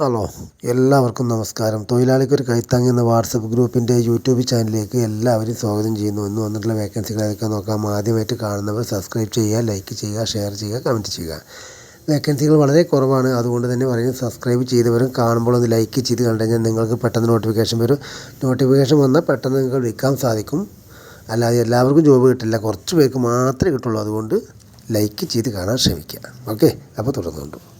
Hello എല്ലാവർക്കും നമസ്കാരം. തൊഴിലാളിക്കൊരു കൈത്താങ്ങി എന്ന വാട്സപ്പ് ഗ്രൂപ്പിന്റെ യൂട്യൂബ് ചാനലിലേക്ക് എല്ലാവരും സ്വാഗതം ചെയ്യുന്നു. എന്ന് വന്നിട്ടുള്ള വേക്കൻസികൾ ഏതൊക്കെ നോക്കാം. ആദ്യമായിട്ട് കാണുന്നവർ സബ്സ്ക്രൈബ് ചെയ്യുക ലൈക്ക് ചെയ്യുക ഷെയർ ചെയ്യുക കമന്റ് ചെയ്യുക. വേക്കൻസികൾ വളരെ കുറവാണ്. അതുകൊണ്ട് തന്നെ പറയുന്നത് സബ്സ്ക്രൈബ് ചെയ്തവരും കാണുമ്പോൾ ഒന്ന് ലൈക്ക് ചെയ്ത് കണ്ടു കഴിഞ്ഞാൽ നിങ്ങൾക്ക് പെട്ടെന്ന് നോട്ടിഫിക്കേഷൻ വരും. നോട്ടിഫിക്കേഷൻ വന്നാൽ പെട്ടെന്ന് നിങ്ങൾക്ക് വിൽക്കാൻ സാധിക്കും. അല്ലാതെ എല്ലാവർക്കും ജോബ് കിട്ടില്ല. കുറച്ച് പേർക്ക് മാത്രമേ കിട്ടുള്ളൂ. അതുകൊണ്ട് ലൈക്ക് ചെയ്ത് കാണാൻ ശ്രമിക്കുക. ഓക്കെ അപ്പോൾ തുടർന്നുകൊണ്ടു.